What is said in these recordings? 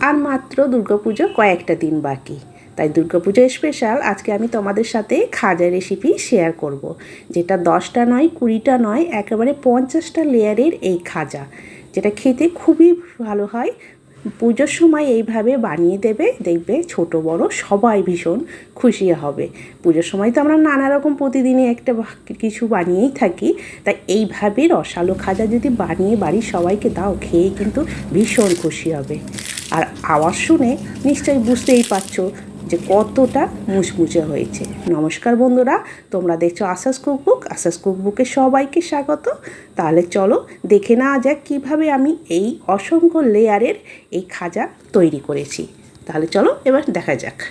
আর মাত্র দুর্গাপুজো কয়েকটা দিন বাকি তাই দুর্গাপুজো স্পেশাল আজকে আমি তোমাদের সাথে খাজা রেসিপি শেয়ার করব। যেটা দশটা নয়, কুড়িটা নয়, একেবারে পঞ্চাশটা লেয়ারের এই খাজা, যেটা খেতে খুবই ভালো হয় পুজোর সময় এইভাবে বানিয়ে দেবে, দেখবে ছোট বড় সবাই ভীষণ খুশি হবে। পুজোর সময় তো আমরা নানা রকম প্রতিদিনই একটা কিছু বানিয়েই থাকি, তাই এইভাবে রসালো খাজা যদি বানিয়ে বাড়ির সবাইকে দাও, খেয়ে কিন্তু ভীষণ খুশি হবে। আর আওয়াজ শুনে নিশ্চয়ই বুঝতেই পারছ যে কতটা মুচমুচে হয়েছে। নমস্কার বন্ধুরা, তোমরা দেখছ আশাস কুকবুক। আশাস কুকবুকে সবাইকে স্বাগত। তাহলে চলো দেখে না যাক কীভাবে আমি এই অসংখ্য লেয়ারের এই খাজা তৈরি করেছি। তাহলে চলো এবার দেখা যাক।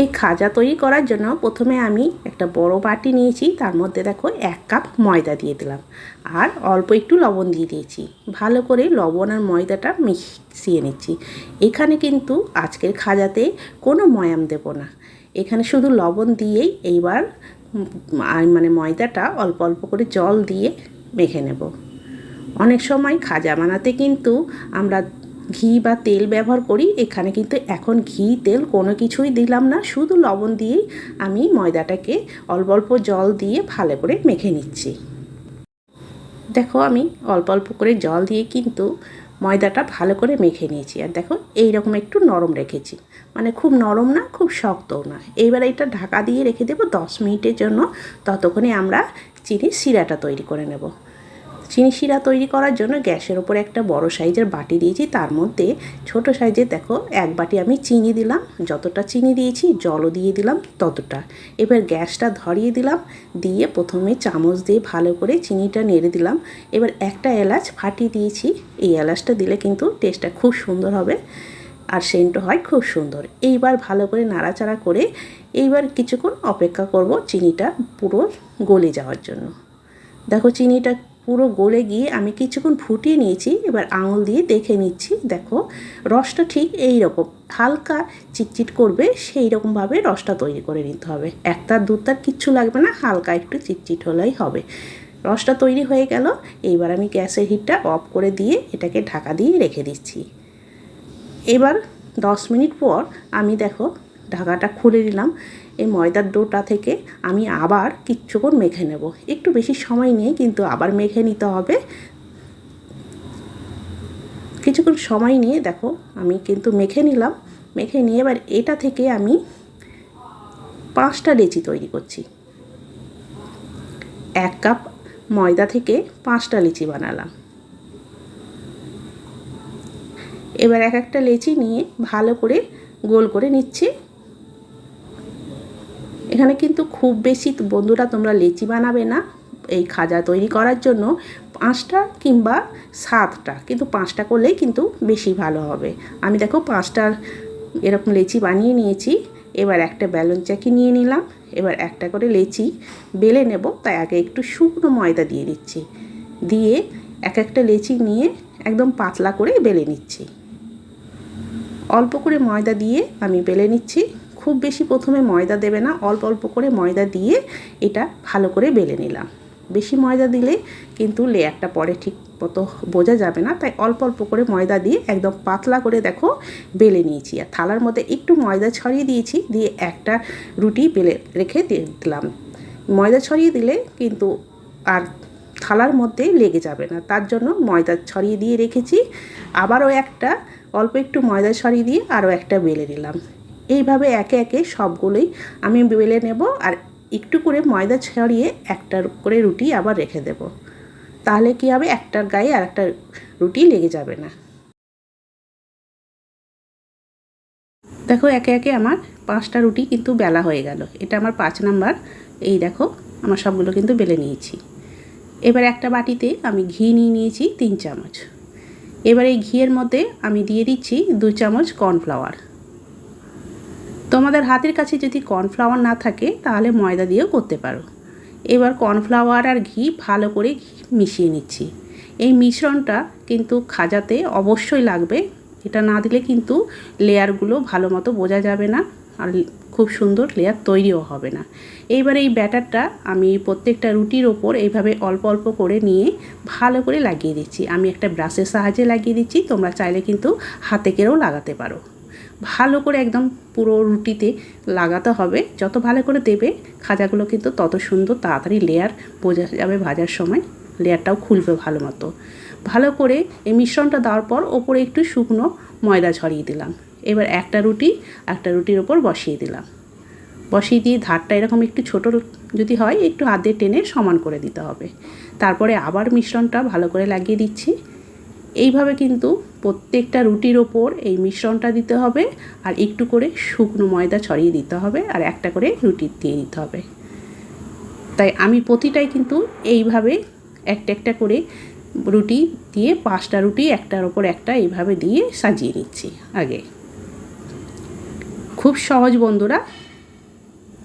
এই খাজা তৈরি করার জন্য প্রথমে আমি একটা বড় বাটি নিয়েছি, তার মধ্যে দেখো এক কাপ ময়দা দিয়ে দিলাম। আর অল্প একটু লবণ দিয়ে দিয়েছি। ভালো করে লবণ আর ময়দাটা মিশিয়ে নিচ্ছি। এখানে কিন্তু আজকের খাজাতে কোনো ময়াম দেব না। এখানে শুধু লবণ দিয়েই এইবার মানে ময়দাটা অল্প অল্প করে জল দিয়ে মেখে নেব। অনেক সময় খাজা বানাতে কিন্তু আমরা ঘি বা তেল ব্যবহার করি, এখানে কিন্তু এখন ঘি, তেল কোনো কিছুই দিলাম না, শুধু লবণ দিয়েই আমি ময়দাটাকে অল্প অল্প জল দিয়ে ভালো করে মেখে নিচ্ছি। দেখো আমি অল্প অল্প করে জল দিয়ে কিন্তু ময়দাটা ভালো করে মেখে নিয়েছি। আর দেখো এই রকম একটু নরম রেখেছি। মানে খুব নরম না, খুব শক্তও না। এইবার এটা ঢাকা দিয়ে রেখে দেবো দশ মিনিটের জন্য। ততক্ষণে আমরা চিনির শিরাটা তৈরি করে নেব। চিনি শিরা তৈরি করার জন্য গ্যাসের ওপরে একটা বড় সাইজের বাটি দিয়েছি, তার মধ্যে ছোট সাইজের, দেখো, এক বাটি আমি চিনি দিলাম, যতটা চিনি দিয়েছি, জলও দিয়ে দিলাম ততটা। এবার গ্যাসটা ধরিয়ে দিলাম, দিয়ে প্রথমে চামচ দিয়ে ভালো করে চিনিটা নেড়ে দিলাম। এবার একটা এলাচ ফাটিয়ে দিয়েছি, এই এলাচটা দিলে কিন্তু টেস্টটা খুব সুন্দর হবে আর সেন্টও হয় খুব সুন্দর। এইবার ভালো করে নাড়াচাড়া করে এইবার কিছুক্ষণ অপেক্ষা করব চিনিটা পুরো গলে যাওয়ার জন্য। দেখো, চিনিটা পুরো গলে গিয়ে আমি কিছুক্ষণ ফুটিয়ে নিয়েছি, এবার আঙুল দিয়ে দেখে নিচ্ছি, দেখো, রসটা ঠিক এই রকম হালকা চিটচিট করবে, সেই রকমভাবে রসটা তৈরি করে নিতে হবে। একটার দুটার কিচ্ছু লাগবে না, হালকা একটু চিটচিট হলেই হবে। রসটা তৈরি হয়ে গেল, এইবার আমি গ্যাসের হিটটা অফ করে দিয়ে এটাকে ঢাকা দিয়ে রেখে দিচ্ছি। এবার দশ মিনিট পর আমি দেখো, ঢাকাটা খুলে নিলাম এই ময়দার ডোটা থেকে আমি আবার কিচ্ছুক্ষণ মেখে নেব। একটু বেশি সময় নিয়ে কিন্তু আবার মেখে নিতে হবে। কিছুক্ষণ সময় নিয়ে দেখো, আমি কিন্তু মেখে নিলাম। মেখে নিয়ে এবার এটা থেকে আমি পাঁচটা লেচি তৈরি করছি। এক কাপ ময়দা থেকে পাঁচটা লিচি বানালাম। এবার এক একটা লেচি নিয়ে ভালো করে গোল করে নিচ্ছি। এখানে কিন্তু খুব বেশি বন্ধুরা তোমরা লেচি বানাবে না। এই খাজা তৈরি করার জন্য পাঁচটা কিংবা সাতটা, কিন্তু পাঁচটা করলেই কিন্তু বেশি ভালো হবে। আমি দেখো পাঁচটা এরকম লেচি বানিয়ে নিয়েছি, এবার একটা ব্যালন চাকি নিয়ে নিলাম, এবার একটা করে লেচি বেলে নেব, তাই আগে একটু শুকনো ময়দা দিয়ে দিচ্ছি। দিয়ে এক একটা লেচি নিয়ে একদম পাতলা করে বেলে নিচ্ছি। অল্প করে ময়দা দিয়ে আমি বেলে নিচ্ছি। খুব বেশি প্রথমে ময়দা দেবে না, অল্প অল্প করে ময়দা দিয়ে এটা ভালো করে বেলে নিলাম। বেশি ময়দা দিলে কিন্তু লেয়ারটা পরে ঠিক মতো বোঝা যাবে না, তাই অল্প অল্প করে ময়দা দিয়ে একদম পাতলা করে দেখো বেলে নিয়েছি। আর থালার মধ্যে একটু ময়দা ছড়িয়ে দিয়েছি, দিয়ে একটা রুটি বেলে রেখে দিলাম। ময়দা ছড়িয়ে দিলে কিন্তু আর থালার মধ্যে লেগে যাবে না, তার জন্য ময়দা ছড়িয়ে দিয়ে রেখেছি। আবারও একটা অল্প একটু ময়দা ছড়িয়ে দিয়ে আরও একটা বেলে নিলাম। এইভাবে একে একে সবগুলোই আমি বেলে নেব আর একটু করে ময়দা ছড়িয়ে একটা করে রুটি আবার রেখে দেব। তাহলে কি হবে? একটার গায়ে আর একটা রুটি লেগে যাবে না। দেখো, একে একে আমার পাঁচটা রুটি কিন্তু বেলা হয়ে গেল। এটা আমার পাঁচ নাম্বার। এই দেখো, আমার সবগুলো কিন্তু বেলে নিয়েছি। এবার একটা বাটিতে আমি ঘি নিয়ে নিয়েছি তিন চামচ। এবার এই ঘিয়ের মধ্যে আমি দিয়ে দিচ্ছি দু চামচ কর্নফ্লাওয়ার। তোমাদের হাতের কাছে যদি কর্নফ্লাওয়ার না থাকে, তাহলে ময়দা দিয়েও করতে পারো। এবার কর্নফ্লাওয়ার আর ঘি ভালো করে মিশিয়ে নিচ্ছি। এই মিশ্রণটা কিন্তু খাজাতে অবশ্যই লাগবে। এটা না দিলে কিন্তু লেয়ারগুলো ভালো মতো বোঝা যাবে না আর খুব সুন্দর লেয়ার তৈরিও হবে না। এইবার এই ব্যাটারটা আমি প্রত্যেকটা রুটির ওপর এইভাবে অল্প অল্প করে নিয়ে ভালো করে লাগিয়ে দিচ্ছি। আমি একটা ব্রাশের সাহায্যে লাগিয়ে দিচ্ছি, তোমরা চাইলে কিন্তু হাতে কেড়েও লাগাতে পারো। ভালো করে একদম পুরো রুটিতে লাগাতে হবে। যত ভালো করে দেবে, খাজাগুলো কিন্তু তত সুন্দর তাড়াতাড়ি লেয়ার বোঝা যাবে ভাজার সময়। লেয়ারটাও খুলবে ভালো মতো। ভালো করে এই মিশ্রণটা দেওয়ার পর ওপরে একটু শুকনো ময়দা ছড়িয়ে দিলাম। এবার একটা রুটি, একটা রুটির ওপর বসিয়ে দিলাম। বসিয়ে দিয়ে ধারটা এরকম একটু ছোট যদি হয়, একটু হাত টেনে সমান করে দিতে হবে। তারপরে আবার মিশ্রণটা ভালো করে লাগিয়ে দিচ্ছি। এইভাবে কিন্তু প্রত্যেকটা রুটির ওপর এই মিশ্রণটা দিতে হবে আর একটু করে শুকনো ময়দা ছড়িয়ে দিতে হবে আর একটা করে রুটি দিয়ে দিতে হবে। তাই আমি প্রতিটাই কিন্তু এইভাবে একটা একটা করে রুটি দিয়ে পাঁচটা রুটি একটার ওপর একটা এইভাবে দিয়ে সাজিয়ে নিচ্ছি আগে। খুব সহজ বন্ধুরা,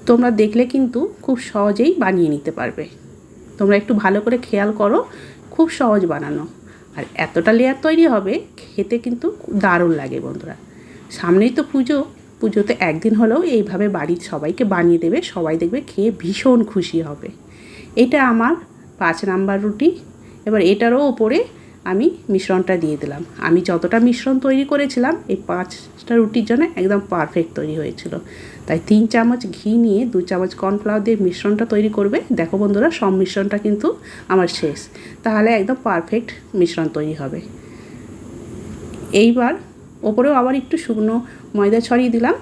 তোমরা দেখলে কিন্তু খুব সহজেই বানিয়ে নিতে পারবে। তোমরা একটু ভালো করে খেয়াল করো, খুব সহজ বানানো। আর এতটা লেয়ার তৈরি হবে, খেতে কিন্তু দারুণ লাগে বন্ধুরা। সামনেই তো পুজো, পুজোতে একদিন হলেও এইভাবে বাড়ির সবাইকে বানিয়ে দেবে, সবাই দেখবে খেয়ে ভীষণ খুশি হবে। এটা আমার পাঁচ নাম্বার রুটি, এবার এটারও ওপরে আমি মিশ্রণটা দিয়ে দিলাম। আমি যতটা মিশ্রণ তৈরি করেছিলাম, এই পাঁচটা রুটির জন্য একদম পারফেক্ট তৈরি হয়েছিল। তাই তিন চামচ ঘি নিয়ে দু চামচ কর্নফ্লাওয়ার দিয়ে মিশ্রণটা তৈরি করবে। দেখো বন্ধুরা, সব মিশ্রণটা কিন্তু আমার শেষ। তাহলে একদম পারফেক্ট মিশ্রণ তৈরি হবে। এইবার ওপরেও আবার একটু শুকনো ময়দা ছড়িয়ে দিলাম।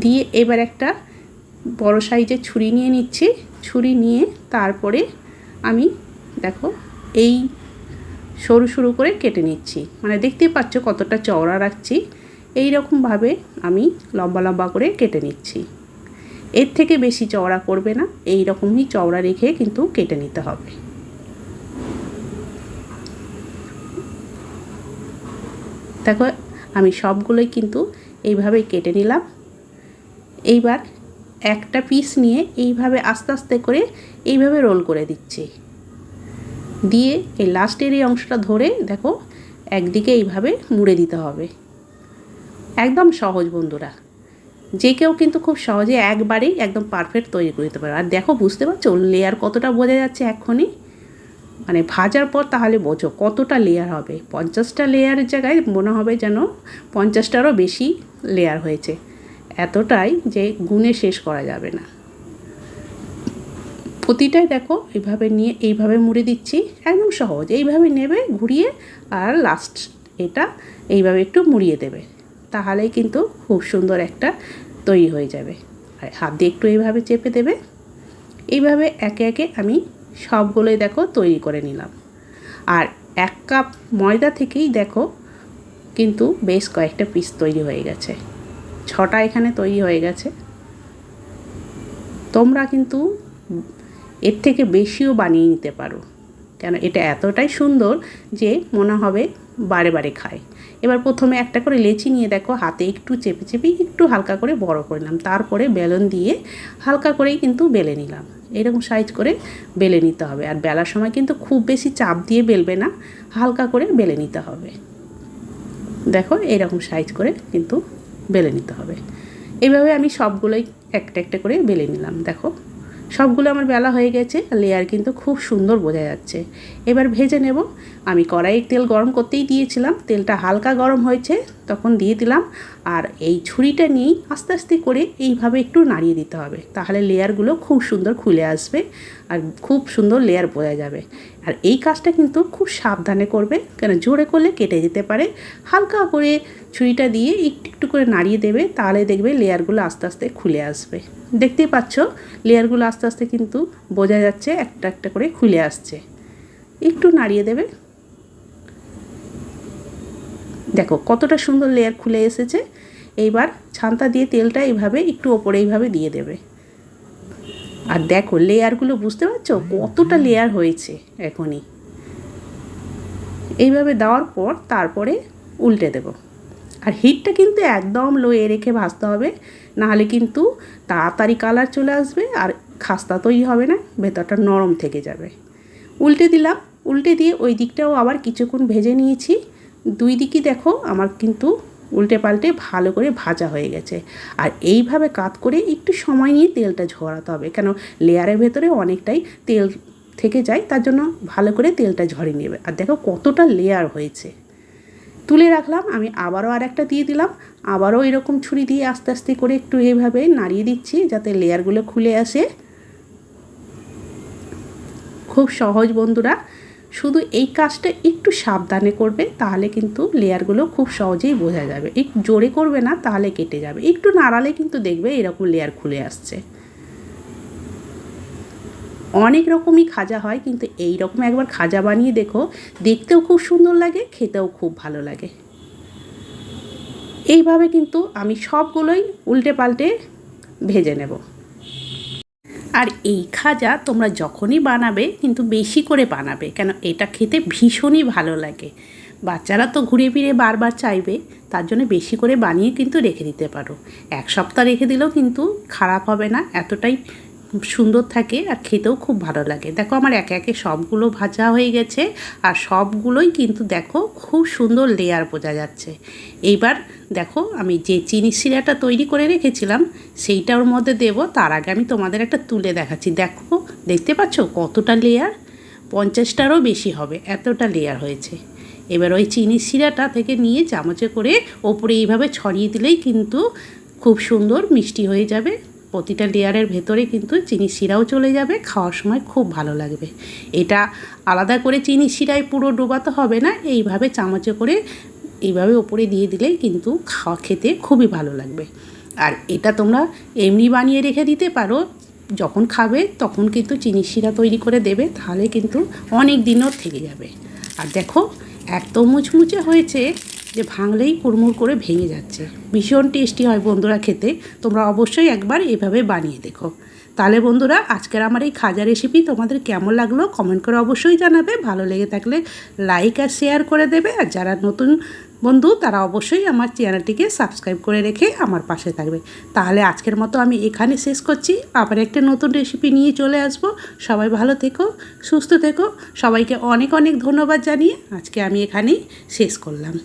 দিয়ে এবার একটা বড় সাইজের ছুরি নিয়ে নিচ্ছি। ছুরি নিয়ে তারপরে আমি, দেখো, এই সরু সরু করে কেটে নিচ্ছি। মানে দেখতেই পাচ্ছ কতটা চওড়া রাখছি। এই রকমভাবে আমি লম্বা লম্বা করে কেটে নিচ্ছি। এর থেকে বেশি চওড়া করবে না এই রকমই চওড়া রেখে কিন্তু কেটে নিতে হবে। দেখো, আমি সবগুলোই কিন্তু এইভাবেই কেটে নিলাম। এইবার একটা পিস নিয়ে এইভাবে আস্তে আস্তে করে এইভাবে রোল করে দিচ্ছি। দিয়ে এই লাস্টের এই অংশটা ধরে দেখো, একদিকে এইভাবে মুড়ে দিতে হবে। একদম সহজ বন্ধুরা। যে কেউ কিন্তু খুব সহজে একবারেই একদম পারফেক্ট তৈরি করে দিতে পারে আর দেখো, বুঝতে পারছ? লেয়ার কতটা বোঝা যাচ্ছে এখনই মানে ভাজার পর তাহলে বোঝো, কতটা লেয়ার হবে? পঞ্চাশটা লেয়ারের জায়গায় মনে হবে যেন পঞ্চাশটারও বেশি লেয়ার হয়েছে। এতটাই যে গুণে শেষ করা যাবে না। প্রতিটাই দেখো, এইভাবে নিয়ে, এইভাবে মুড়ে দিচ্ছি। একদম সহজ। এইভাবে নেবে, ঘুরিয়ে আর লাস্ট এটা এইভাবে একটু মুড়িয়ে দেবে। তাহলেই কিন্তু খুব সুন্দর একটা তৈরি হয়ে যাবে। আর হাত দিয়ে একটু এইভাবে চেপে দেবে। এইভাবে একে একে আমি সবগুলোই দেখো তৈরি করে নিলাম। আর এক কাপ ময়দা থেকেই দেখো কিন্তু বেশ কয়েকটা পিস তৈরি হয়ে গেছে। ছটা এখানে তৈরি হয়ে গেছে। তোমরা কিন্তু এর থেকে বেশিও বানিয়ে নিতে পারো। কেন এটা এতটাই সুন্দর যে মনে হবে বারে বারে খায়। এবার প্রথমে একটা করে লেচি নিয়ে দেখো, হাতে একটু চেপে চেপে একটু হালকা করে বড় করে নিলাম। তারপরে বেলন দিয়ে হালকা করেই কিন্তু বেলে নিলাম। এরকম সাইজ করে বেলে নিতে হবে। আর বেলার সময় কিন্তু খুব বেশি চাপ দিয়ে বেলবে না, হালকা করে বেলে নিতে হবে। দেখো, এরকম সাইজ করে কিন্তু বেলে নিতে হবে। এভাবে আমি সবগুলোই একটা একটা করে বেলে নিলাম। দেখো সবগুলো আমার বেলা হয়ে গেছে লেয়ার কিন্তু খুব সুন্দর বোঝা যাচ্ছে। এবার ভেজে নেব। আমি কড়াইয়ের তেল গরম করতেই দিয়েছিলাম, তেলটা হালকা গরম হয়েছে, তখন দিয়ে দিলাম আর এই ছুরিটা নিয়েই আস্তে আস্তে করে এইভাবে একটু নাড়িয়ে দিতে হবে। তাহলে লেয়ারগুলো খুব সুন্দর খুলে আসবে আর খুব সুন্দর লেয়ার বোঝা যাবে। আর এই কাজটা কিন্তু খুব সাবধানে করবে, কেন জোরে করলে কেটে যেতে পারে। হালকা করে ছুরিটা দিয়ে একটু একটু করে নাড়িয়ে দেবে, তাহলে দেখবে লেয়ারগুলো আস্তে আস্তে খুলে আসবে। দেখতেই পাচ্ছ, লেয়ারগুলো আস্তে আস্তে কিন্তু বোঝা যাচ্ছে, একটা একটা করে খুলে আসছে। একটু নাড়িয়ে দেবে দেখো কতটা সুন্দর লেয়ার খুলে এসেছে। এইবার ছান্তা দিয়ে তেলটা এইভাবে একটু ওপরে এইভাবে দিয়ে দেবে। আর দেখো লেয়ারগুলো বুঝতে পারছ? কতটা লেয়ার হয়েছে এখনই। এইভাবে দেওয়ার পর তারপরে উল্টে দেব। আর হিটটা কিন্তু একদম লোয়ে রেখে ভাজতে হবে। নাহলে কিন্তু তাড়াতাড়ি কালার চলে আসবে আর খাস্তা তৈরি হবে না, ভেতরটা নরম থেকে যাবে। উল্টে দিলাম। উল্টে দিয়ে ওই দিকটাও আবার কিছুক্ষণ ভেজে নিয়েছি। দুই দিকই দেখো আমার কিন্তু উল্টে পাল্টে ভালো করে ভাজা হয়ে গেছে। আর এইভাবে কাত করে একটু সময় নিয়ে তেলটা ঝরাতে হবে। কেন? লেয়ারের ভেতরে অনেকটাই তেল থেকে যায়, তার জন্য ভালো করে তেলটা ঝরিয়ে নেবে। আর দেখো কতটা লেয়ার হয়েছে। তুলে রাখলাম, আমি আবারও আর একটা দিয়ে দিলাম। আবারও এরকম ছুরি দিয়ে আস্তে আস্তে করে একটু এভাবে নাড়িয়ে দিচ্ছি যাতে লেয়ারগুলো খুলে আসে। খুব সহজ বন্ধুরা শুধু এই কাজটা একটু সাবধানে করবে, তাহলে কিন্তু লেয়ারগুলো খুব সহজেই বোঝা যাবে। একটু জোরে করবে না, তাহলে কেটে যাবে। একটু নাড়ালে কিন্তু দেখবে এরকম লেয়ার খুলে আসছে। অনেক রকমই খাজা হয়, কিন্তু এই রকম একবার খাজা বানিয়ে দেখো, দেখতেও খুব সুন্দর লাগে, খেতেও খুব ভালো লাগে। এইভাবে কিন্তু আমি সবগুলোই উল্টে পাল্টে ভেজে নেব। আর এই খাজা তোমরা যখনই বানাবে, কিন্তু বেশি করে বানাবে, কেন এটা খেতে ভীষণই ভালো লাগে। বাচ্চারা তো ঘুরে ফিরে বারবার চাইবে, তার জন্য বেশি করে বানিয়ে কিন্তু রেখে দিতে পারো। এক সপ্তাহ রেখে দিলেও কিন্তু খারাপ হবে না, এতটাই সুন্দর থাকে আর খেতেও খুব ভালো লাগে। দেখো আমার একে একে সবগুলো ভাজা হয়ে গেছে আর সবগুলোই কিন্তু দেখো খুব সুন্দর লেয়ার বোঝা যাচ্ছে। এইবার দেখো আমি যে চিনি শিরাটা তৈরি করে রেখেছিলাম সেইটা ওর মধ্যে দেব, তার আগে আমি তোমাদের একটা তুলে দেখাচ্ছি। দেখো, দেখতে পাচ্ছ কতটা লেয়ার পঞ্চাশটারও বেশি হবে, এতটা লেয়ার হয়েছে। এবার ওই চিনি শিরাটা থেকে নিয়ে চামচে করে ওপরে এইভাবে ছড়িয়ে দিলেই কিন্তু খুব সুন্দর মিষ্টি হয়ে যাবে। প্রতিটা লেয়ারের ভেতরে কিন্তু চিনি শিরাও চলে যাবে, খাওয়ার সময় খুব ভালো লাগবে। এটা আলাদা করে চিনি শিরায় পুরো ডোবাতে হবে না, এইভাবে চামচে করে এইভাবে ওপরে দিয়ে দিলেই কিন্তু খাওয়া খেতে খুবই ভালো লাগবে। আর এটা তোমরা এমনি বানিয়ে রেখে দিতে পারো, যখন খাবে তখন কিন্তু চিনি শিরা তৈরি করে দেবে, তাহলে কিন্তু অনেক দিনও থেকে যাবে। আর দেখো, এত মুচমুচে হয়েছে যে ভাঙলেই কুড়মুড় করে ভেঙে যাচ্ছে। ভীষণ টেস্টি হয় বন্ধুরা খেতে। তোমরা অবশ্যই একবার এভাবে বানিয়ে দেখো। তাহলে বন্ধুরা, আজকের আমার এই খাজা রেসিপি তোমাদের কেমন লাগল কমেন্ট করে অবশ্যই জানাবে। ভালো লেগে থাকলে লাইক আর শেয়ার করে দেবে। আর যারা নতুন বন্ধু, তারা অবশ্যই আমার চ্যানেলটিকে সাবস্ক্রাইব করে রেখে আমার পাশে থাকবে। তাহলে আজকের মতো আমি এখানে শেষ করছি। আবার একটা নতুন রেসিপি নিয়ে চলে আসব। সবাই ভালো থেকো, সুস্থ থেকো। সবাইকে অনেক অনেক ধন্যবাদ জানিয়ে আজকে আমি এখানেই শেষ করলাম।